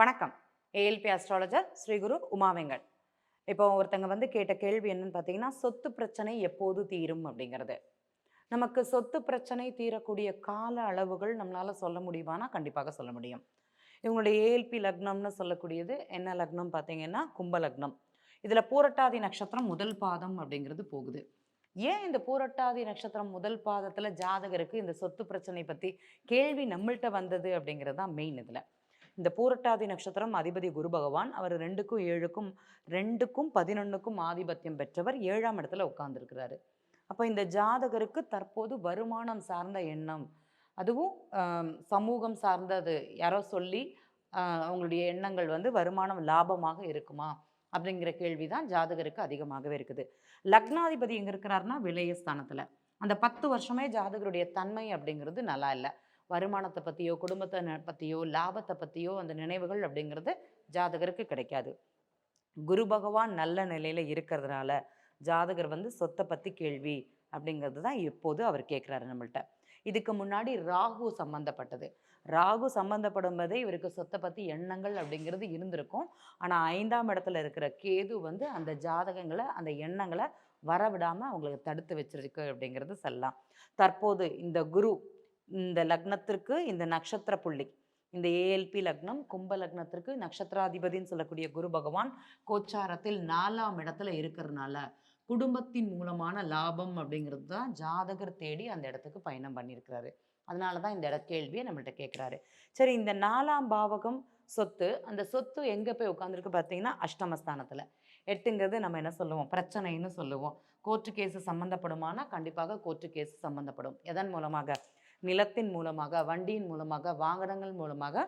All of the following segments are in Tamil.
வணக்கம். ஏஎல்பி அஸ்ட்ராலஜர் ஸ்ரீகுரு உமாவெங்கட் இப்போ ஒருத்தங்க வந்து கேட்ட கேள்வி என்னன்னு பார்த்தீங்கன்னா சொத்து பிரச்சனை எப்போது தீரும் அப்படிங்கிறது. நமக்கு சொத்து பிரச்சனை தீரக்கூடிய கால அளவுகள் நம்மளால் சொல்ல முடியுமானா கண்டிப்பாக சொல்ல முடியும். இவங்களுடைய ஏஎல்பி லக்னம்னு சொல்லக்கூடியது என்ன லக்னம் பார்த்தீங்கன்னா கும்ப லக்னம். இதில் பூரட்டாதி நட்சத்திரம் முதல் பாதம் அப்படிங்கிறது போகுது. ஏன் இந்த பூரட்டாதி நட்சத்திரம் முதல் பாதத்தில் ஜாதகருக்கு இந்த சொத்து பிரச்சனை பற்றி கேள்வி நம்மள்கிட்ட வந்தது அப்படிங்கிறது தான் மெயின் இதில். இந்த பூரட்டாதி நட்சத்திரம் அதிபதி குரு பகவான். அவர் ரெண்டுக்கும் ஏழுக்கும் ரெண்டுக்கும் பதினொன்றுக்கும் ஆதிபத்தியம் பெற்றவர். ஏழாம் இடத்துல உட்கார்ந்துருக்கிறாரு. அப்போ இந்த ஜாதகருக்கு தற்போது வருமானம் சார்ந்த எண்ணம் அதுவும் சமூகம் சார்ந்தது. யாரோ சொல்லி அவங்களுடைய எண்ணங்கள் வந்து வருமானம் லாபமாக இருக்குமா? அப்படிங்கிற கேள்வி தான் ஜாதகருக்கு அதிகமாகவே இருக்குது. லக்னாதிபதி எங்கே இருக்கிறாருன்னா விலயஸ்தானத்தில். அந்த பத்து வருஷமே ஜாதகருடைய தன்மை அப்படிங்கிறது நல்லா இல்லை. வருமானத்தை பற்றியோ குடும்பத்தை பற்றியோ லாபத்தை பற்றியோ அந்த நினைவுகள் அப்படிங்கிறது ஜாதகருக்கு கிடைக்காது. குரு பகவான் நல்ல நிலையில் இருக்கிறதுனால ஜாதகர் வந்து சொத்தை பற்றி கேள்வி அப்படிங்கிறது தான் இப்போது அவர் கேட்குறாரு நம்மள்ட்ட. இதுக்கு முன்னாடி ராகு சம்மந்தப்பட்டது ராகு சம்பந்தப்படும் போதே இவருக்கு சொத்தை பற்றி எண்ணங்கள் அப்படிங்கிறது இருந்திருக்கும். ஆனால் ஐந்தாம் இடத்துல இருக்கிற கேது வந்து அந்த ஜாதகங்களை அந்த எண்ணங்களை வரவிடாமல் அவங்களுக்கு தடுத்து வச்சிருக்கு அப்படிங்கிறது சொல்லலாம். தற்போது இந்த குரு இந்த லக்னத்திற்கு இந்த நட்சத்திர புள்ளி. இந்த ஏஎல்பி லக்னம் கும்ப லக்னத்திற்கு நட்சத்திராதிபதின்னு சொல்லக்கூடிய குரு பகவான் கோச்சாரத்தில் நாலாம் இடத்துல இருக்கிறதுனால குடும்பத்தின் மூலமான லாபம் அப்படிங்கிறது தான் ஜாதகர் தேடி அந்த இடத்துக்கு பயணம் பண்ணியிருக்கிறாரு. அதனால தான் இந்த இட கேள்வியை நம்மள்ட்ட கேட்குறாரு. சரி இந்த நாலாம் பாவகம் சொத்து அந்த சொத்து எங்கே போய் உட்காந்துருக்கு பார்த்தீங்கன்னா அஷ்டமஸ்தானத்தில். எட்டுங்கிறது நம்ம என்ன சொல்லுவோம்? பிரச்சனைன்னு சொல்லுவோம். கோர்ட்டு கேஸு சம்மந்தப்படுமானா கண்டிப்பாக கோர்ட்டு கேஸ் சம்மந்தப்படும் எதன் மூலமாக? நிலத்தின் மூலமாக வண்டியின் மூலமாக வாகனங்கள் மூலமாக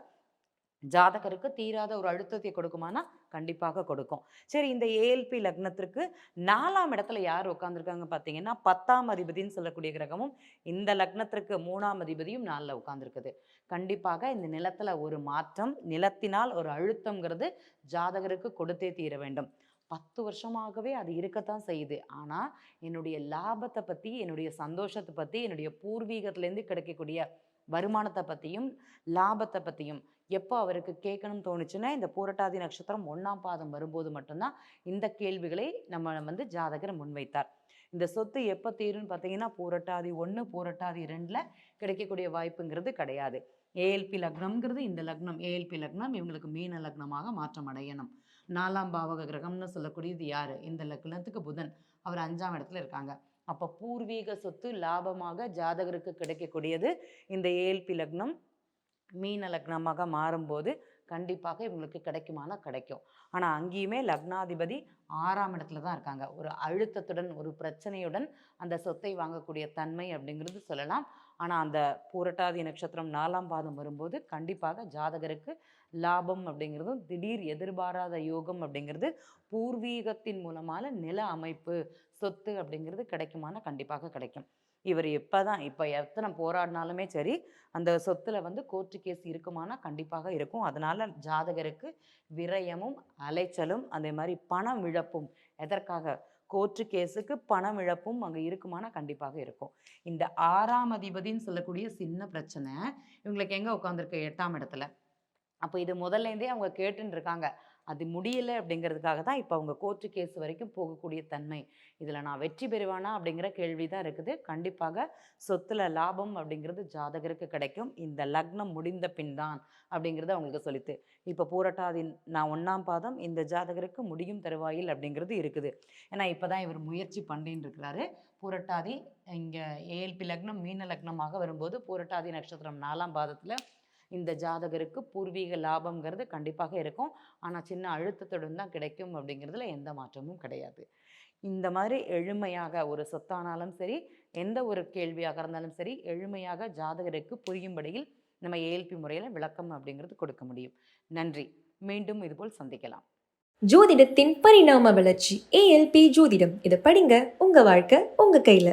ஜாதகருக்கு தீராத ஒரு அழுத்தத்தை கொடுக்குமானா கண்டிப்பாக கொடுக்கும். சரி இந்த ஏஎல்பி லக்னத்திற்கு நாலாம் இடத்துல யார் உட்காந்துருக்காங்க பார்த்தீங்கன்னா பத்தாம் அதிபதின்னு சொல்லக்கூடிய கிரகமும் இந்த லக்னத்திற்கு மூணாம் அதிபதியும் நாளில் உட்காந்துருக்குது கண்டிப்பாக இந்த நிலத்தில் ஒரு மாற்றம் நிலத்தினால் ஒரு அழுத்தம்ங்கிறது ஜாதகருக்கு கொடுத்தே தீர வேண்டும். பத்து வருஷமாகவே அது இருக்கத்தான் செய்யுது. ஆனால் என்னுடைய லாபத்தை பற்றி என்னுடைய சந்தோஷத்தை பற்றி என்னுடைய பூர்வீகத்துலேருந்து கிடைக்கக்கூடிய வருமானத்தை பற்றியும் லாபத்தை பற்றியும் எப்போ அவருக்கு கேட்கணும்னு தோணுச்சுன்னா இந்த பூரட்டாதி நட்சத்திரம் ஒன்றாம் பாதம் வரும்போது மட்டும்தான் இந்த கேள்விகளை நம்ம வந்து ஜாதகர் முன்வைத்தார். இந்த சொத்து எப்போ தீரும்னு பார்த்தீங்கன்னா பூரட்டாதி ஒன்று பூரட்டாதி ரெண்டில் கிடைக்கக்கூடிய வாய்ப்புங்கிறது கிடையாது. ஏஎல்பி லக்னம்ங்கிறது இந்த லக்னம். ஏஎல்பி லக்னம் இவங்களுக்கு மீன லக்னமாக மாற்றம் அடையணும். நாலாம் பாவக கிரகம்னு சொல்லக்கூடியது யார்? இந்த லக்னத்துக்கு புதன். அவர் அஞ்சாம் இடத்துல இருக்காங்க. அப்போ பூர்வீக சொத்து லாபமாக ஜாதகருக்கு கிடைக்கக்கூடியது இந்த ஏஎல்பி லக்னம். மீன லக்னமாக மாறும்போது கண்டிப்பாக இவங்களுக்கு கிடைக்குமானா கிடைக்கும். ஆனால் அங்கேயுமே லக்னாதிபதி ஆறாம் இடத்துல தான் இருக்காங்க. ஒரு அழுத்தத்துடன் ஒரு பிரச்சனையுடன் அந்த சொத்தை வாங்கக்கூடிய தன்மை அப்படிங்கிறது சொல்லலாம். ஆனால் அந்த பூரட்டாதி நட்சத்திரம் நாலாம் பாதம் வரும்போது கண்டிப்பாக ஜாதகருக்கு லாபம் அப்படிங்கிறதும் திடீர் எதிர்பாராத யோகம் அப்படிங்கிறது பூர்வீகத்தின் மூலமான நில அமைப்பு சொத்து அப்படிங்கிறது கிடைக்குமானா கண்டிப்பாக கிடைக்கும். இவர் எப்போ தான் இப்போ எத்தனை போராடினாலுமே சரி அந்த சொத்துல வந்து கோர்ட்டு கேஸ் இருக்குமானா கண்டிப்பாக இருக்கும். அதனால் ஜாதகருக்கு விரயமும் அலைச்சலும் அதே மாதிரி பணம் இழப்பும் எதற்காக? கோர்ட்டு கேஸுக்கு பணம் இழப்பும் அங்கே இருக்குமானா கண்டிப்பாக இருக்கும். இந்த ஆறாம் அதிபதின்னு சொல்லக்கூடிய சின்ன பிரச்சனை இவங்களுக்கு எங்கே உட்காந்துருக்கு எட்டாம் இடத்துல. அப்போ இது முதல்லேருந்தே அவங்க கேட்டுன்னு இருக்காங்க. அது முடியலை அப்படிங்கிறதுக்காக தான் இப்போ அவங்க கோர்ட்டு கேஸ் வரைக்கும் போகக்கூடிய தன்மை. இதில் நான் வெற்றி பெறுவானா அப்படிங்கிற கேள்வி தான் இருக்குது. கண்டிப்பாக சொத்துல லாபம் அப்படிங்கிறது ஜாதகருக்கு கிடைக்கும். இந்த லக்னம் முடிந்த பின் தான் அப்படிங்கிறது அவங்களுக்கு சொல்லித்து. இப்போ பூரட்டாதி நான் ஒன்றாம் பாதம் இந்த ஜாதகருக்கு முடியும் தருவாயில் அப்படிங்கிறது இருக்குது. ஏன்னா இப்போ தான் இவர் முயற்சி பண்ணின்னு இருக்கிறாரு. பூரட்டாதி இங்கே ஏஎல்பி லக்னம் மீன லக்னமாக வரும்போது பூரட்டாதி நட்சத்திரம் நாலாம் பாதத்தில் இந்த ஜாதகருக்கு பூர்வீக லாபம்ங்கிறது கண்டிப்பாக இருக்கும். ஆனால் சின்ன அழுத்தத்துடன் தான் கிடைக்கும் அப்படிங்கிறதுல எந்த மாற்றமும் கிடையாது. இந்த மாதிரி எளிமையாக ஒரு சொத்தானாலும் சரி எந்த ஒரு கேள்வியாக இருந்தாலும் சரி எளிமையாக ஜாதகருக்கு புரியும்படியில் நம்ம ஏஎல்பி முறையில் விளக்கம் அப்படிங்கிறது கொடுக்க முடியும். நன்றி. மீண்டும் இதுபோல் சந்திக்கலாம். ஜோதிடத்தின் பரிணாம வளர்ச்சி ஏஎல்பி ஜோதிடம். இதை படிங்க. உங்க வாழ்க்கை உங்க கையில.